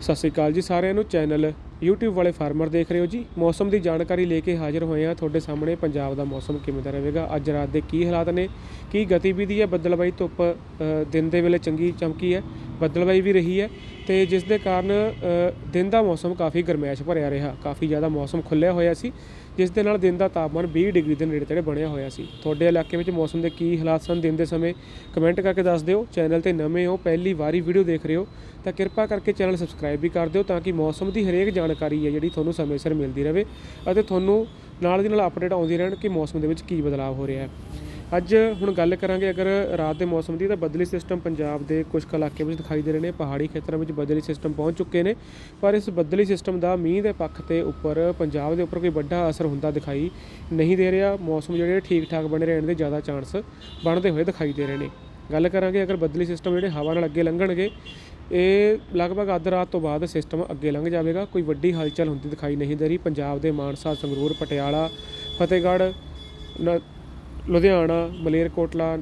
ਸਤਿ ਸ਼੍ਰੀ ਅਕਾਲ ਜੀ ਸਾਰਿਆਂ ਨੂੰ। ਚੈਨਲ YouTube ਵਾਲੇ ਫਾਰਮਰ ਦੇਖ ਰਹੇ ਹੋ ਜੀ। ਮੌਸਮ ਦੀ ਜਾਣਕਾਰੀ ਲੈ ਕੇ ਹਾਜ਼ਰ ਹੋਏ ਹਾਂ। ਤੁਹਾਡੇ ਸਾਹਮਣੇ ਪੰਜਾਬ ਦਾ ਮੌਸਮ ਕਿਵੇਂ ਦਾ ਰਹੇਗਾ? ਅੱਜ ਰਾਤ ਦੇ ਕੀ ਹਾਲਾਤ ਨੇ? ਕੀ ਗਤੀਵਿਧੀ ਹੈ? ਬੱਦਲਬਾਈ ਧੁੱਪ ਦਿਨ ਦੇ ਵੇਲੇ ਚੰਗੀ ਚਮਕੀ ਹੈ? ਬੱਦਲਬਾਈ ਵੀ ਰਹੀ ਹੈ ਤੇ ਜਿਸ ਦੇ ਕਾਰਨ ਦਿਨ ਦਾ ਮੌਸਮ ਕਾਫੀ ਗਰਮੈਸ਼ ਭਰਿਆ ਰਿਹਾ, ਕਾਫੀ ਜ਼ਿਆਦਾ ਮੌਸਮ ਖੁੱਲਿਆ ਹੋਇਆ ਸੀ, ਜਿਸ ਦੇ ਨਾਲ ਦਿਨ ਦਾ ਤਾਪਮਾਨ 20 ਡਿਗਰੀ ਦੇ ਨੇੜੇ ਤੇੜੇ ਬਣਿਆ ਹੋਇਆ ਸੀ। ਤੁਹਾਡੇ ਇਲਾਕੇ ਵਿੱਚ ਮੌਸਮ ਦੇ ਕੀ ਹਾਲਾਤ ਸਨ ਦਿਨ ਦੇ ਸਮੇਂ? ਕਮੈਂਟ ਕਰਕੇ ਦੱਸ ਦਿਓ, ਚੈਨਲ ਤੇ ਨਵੇਂ ਹੋ, ਪਹਿਲੀ ਵਾਰੀ ਵੀਡੀਓ ਦੇਖ ਰਹੇ ਹੋ, ਤਾਂ ਕਿਰਪਾ ਕਰਕੇ ਚੈਨਲ ਸਬਸਕ੍ਰਾਈਬ ਵੀ ਕਰ ਦਿਓ ਤਾਂ ਕਿ ਮੌਸਮ ਦੀ ਹਰੇਕ ਜਾਣਕਾਰੀ ਹੈ ਜਿਹੜੀ ਤੁਹਾਨੂੰ ਸਮੇਂ ਸਿਰ ਮਿਲਦੀ ਰਹੇ ਅਤੇ ਤੁਹਾਨੂੰ ਨਾਲ ਦੀ ਨਾਲ ਅਪਡੇਟ ਆਉਂਦੀ ਰਹਿਣ ਕਿ ਮੌਸਮ ਦੇ ਵਿੱਚ ਕੀ ਬਦਲਾਅ ਹੋ ਰਿਹਾ ਹੈ। ਅੱਜ ਹੁਣ ਗੱਲ ਕਰਾਂਗੇ ਅਗਰ ਰਾਤ ਦੇ ਮੌਸਮ ਦੀ ਤਾਂ ਬਦਲੀ ਸਿਸਟਮ ਪੰਜਾਬ ਦੇ ਕੁਝ ਕੁ ਇਲਾਕੇ ਵਿੱਚ ਦਿਖਾਈ ਦੇ ਰਹੇ ਨੇ, ਪਹਾੜੀ ਖੇਤਰਾਂ ਵਿੱਚ ਬਦਲੀ ਸਿਸਟਮ ਪਹੁੰਚ ਚੁੱਕੇ ਨੇ, ਪਰ ਇਸ ਬਦਲੀ ਸਿਸਟਮ ਦਾ ਮੀਂਹ ਦੇ ਪੱਖ ਤੇ ਉੱਪਰ ਪੰਜਾਬ ਦੇ ਉੱਪਰ ਕੋਈ ਵੱਡਾ ਅਸਰ ਹੁੰਦਾ ਦਿਖਾਈ ਨਹੀਂ ਦੇ ਰਿਹਾ, ਮੌਸਮ ਜਿਹੜੇ ਠੀਕ ਠਾਕ ਬਣੇ ਰਹਿਣ ਦੇ ਜ਼ਿਆਦਾ ਚਾਂਸ ਬਣਦੇ ਹੋਏ ਦਿਖਾਈ ਦੇ ਰਹੇ ਨੇ। ਗੱਲ ਕਰਾਂਗੇ ਅਗਰ ਬਦਲੀ ਸਿਸਟਮ ਜਿਹੜੇ ਹਵਾ ਨਾਲ ਅੱਗੇ ਲੰਘਣਗੇ, ਇਹ ਲਗਭਗ ਅੱਧ ਰਾਤ ਤੋਂ ਬਾਅਦ ਸਿਸਟਮ ਅੱਗੇ ਲੰਘ ਜਾਵੇਗਾ, ਕੋਈ ਵੱਡੀ ਹਲਚਲ ਹੁੰਦੀ ਦਿਖਾਈ ਨਹੀਂ ਦੇ ਰਹੀ। ਪੰਜਾਬ ਦੇ ਮਾਨਸਾ, ਸੰਗਰੂਰ, ਪਟਿਆਲਾ, ਫਤਿਹਗੜ੍ਹ, ਨ- ਲੁਧਿਆਣਾ, ਮਲੇਰਕੋਟਲਾ,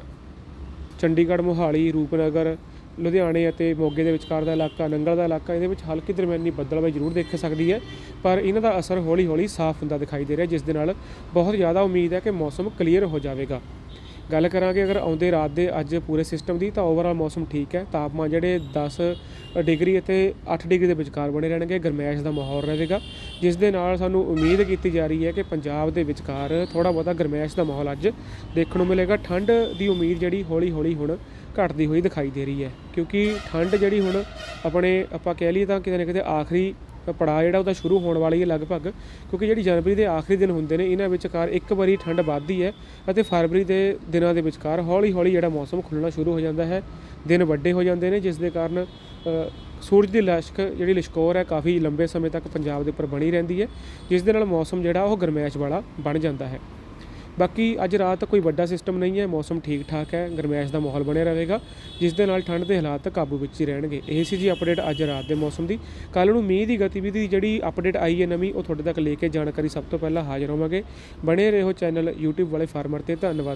ਚੰਡੀਗੜ੍ਹ, ਮੋਹਾਲੀ, ਰੂਪਨਗਰ, ਲੁਧਿਆਣੇ ਅਤੇ ਮੋਗੇ ਦੇ ਵਿਚਕਾਰ ਦਾ ਇਲਾਕਾ, ਨੰਗਲ ਦਾ ਇਲਾਕਾ, ਇਹਦੇ ਵਿੱਚ ਹਲਕੀ ਦਰਮਿਆਨੀ ਬੱਦਲਬਾਈ ਜ਼ਰੂਰ ਦੇਖ ਸਕਦੀ ਹੈ, ਪਰ ਇਹਨਾਂ ਦਾ ਅਸਰ ਹੌਲੀ-ਹੌਲੀ ਸਾਫ਼ ਹੁੰਦਾ ਦਿਖਾਈ ਦੇ ਰਿਹਾ, ਜਿਸ ਦੇ ਨਾਲ ਬਹੁਤ ਜ਼ਿਆਦਾ ਉਮੀਦ ਹੈ ਕਿ ਮੌਸਮ ਕਲੀਅਰ ਹੋ ਜਾਵੇਗਾ। ਗੱਲ ਕਰਾਂਗੇ ਅਗਰ ਆਉਂਦੇ ਰਾਤ ਦੇ ਅੱਜ ਪੂਰੇ ਸਿਸਟਮ ਦੀ, ਤਾਂ ਓਵਰਆਲ ਮੌਸਮ ਠੀਕ ਹੈ, ਤਾਪਮਾਨ ਜਿਹੜੇ 10 ਡਿਗਰੀ ਅਤੇ 8 ਡਿਗਰੀ ਦੇ ਵਿਚਕਾਰ ਬਣੇ ਰਹਿਣਗੇ, ਗਰਮੈਸ਼ ਦਾ ਮਾਹੌਲ ਰਹੇਗਾ। ਜਿਸ ਦੇ ਨਾਲ ਸਾਨੂੰ ਉਮੀਦ ਕੀਤੀ ਜਾ ਰਹੀ ਹੈ ਕਿ ਪੰਜਾਬ ਦੇ ਵਿਚਕਾਰ ਥੋੜਾ ਬਹੁਤਾ ਗਰਮੈਸ਼ ਦਾ ਮਾਹੌਲ ਅੱਜ ਦੇਖਣ ਨੂੰ ਮਿਲੇਗਾ। ਠੰਡ ਦੀ ਉਮੀਦ ਜਿਹੜੀ ਹੌਲੀ ਹੌਲੀ ਹੁਣ ਘਟਦੀ ਹੋਈ ਦਿਖਾਈ ਦੇ ਰਹੀ ਹੈ ਕਿਉਂਕਿ ਠੰਡ ਜਿਹੜੀ ਹੁਣ ਆਪਣੇ ਆਪਾਂ ਕਹਿ ਲਈਏ ਤਾਂ ਕਿਤੇ ਨਾ ਕਿਤੇ ਆਖਰੀ ਪੜਾਅ ਜਿਹੜਾ ਉਹਦਾ ਸ਼ੁਰੂ ਹੋਣ ਵਾਲੀ ਹੈ ਲਗਭਗ ਕਿਉਂਕਿ ਜਿਹੜੀ ਜਨਵਰੀ ਦੇ ਆਖਰੀ ਦਿਨ ਹੁੰਦੇ ਨੇ, ਇਹਨਾਂ ਵਿਚਕਾਰ ਇੱਕ ਵਾਰੀ ਠੰਡ ਵੱਧਦੀ ਹੈ ਅਤੇ ਫਰਵਰੀ ਦੇ ਦਿਨਾਂ ਦੇ ਵਿਚਕਾਰ ਹੌਲੀ ਹੌਲੀ ਜਿਹੜਾ ਮੌਸਮ ਖੁੱਲਣਾ ਸ਼ੁਰੂ ਹੋ ਜਾਂਦਾ ਹੈ। ਦਿਨ ਵੱਡੇ ਹੋ ਜਾਂਦੇ ਨੇ, ਜਿਸ ਦੇ ਕਾਰਨ ਸੂਰਜ ਦੀ ਲਸ਼ਕ, ਜਿਹੜੀ ਲਿਸ਼ਕੋਰ ਹੈ, ਕਾਫੀ ਲੰਬੇ ਸਮੇਂ ਤੱਕ ਪੰਜਾਬ ਦੇ ਉੱਪਰ ਬਣੀ ਰਹਿੰਦੀ ਹੈ, ਜਿਸ ਦੇ ਨਾਲ ਮੌਸਮ ਜਿਹੜਾ, ਉਹ ਗਰਮੈਸ਼ ਵਾਲਾ ਬਣ ਜਾਂਦਾ ਹੈ। ਬਾਕੀ ਅੱਜ ਰਾਤ ਕੋਈ ਵੱਡਾ ਸਿਸਟਮ ਨਹੀਂ ਹੈ, ਮੌਸਮ ਠੀਕ ਠਾਕ ਹੈ, ਗਰਮੈਸ਼ ਦਾ ਮਾਹੌਲ ਬਣਿਆ ਰਹੇਗਾ, ਜਿਸ ਦੇ ਨਾਲ ਠੰਡ ਦੇ ਹਾਲਾਤ ਕਾਬੂ ਵਿੱਚ ਹੀ ਰਹਿਣਗੇ। ਇਹ ਸੀ ਜੀ ਅਪਡੇਟ ਅੱਜ ਰਾਤ ਦੇ ਮੌਸਮ ਦੀ। ਕੱਲ ਨੂੰ ਮੀਂਹ ਦੀ ਗਤੀਵਿਧੀ ਦੀ ਜਿਹੜੀ ਅਪਡੇਟ ਆਈ ਹੈ ਨਵੀਂ, ਉਹ ਤੁਹਾਡੇ ਤੱਕ ਲੈ ਕੇ ਜਾਣਕਾਰੀ ਸਭ ਤੋਂ ਪਹਿਲਾਂ ਹਾਜ਼ਰ ਹੋਵਾਂਗੇ। ਬਣੇ ਰਹੋ ਚੈਨਲ YouTube ਵਾਲੇ ਫਾਰਮਰ ਤੇ, ਧੰਨਵਾਦ।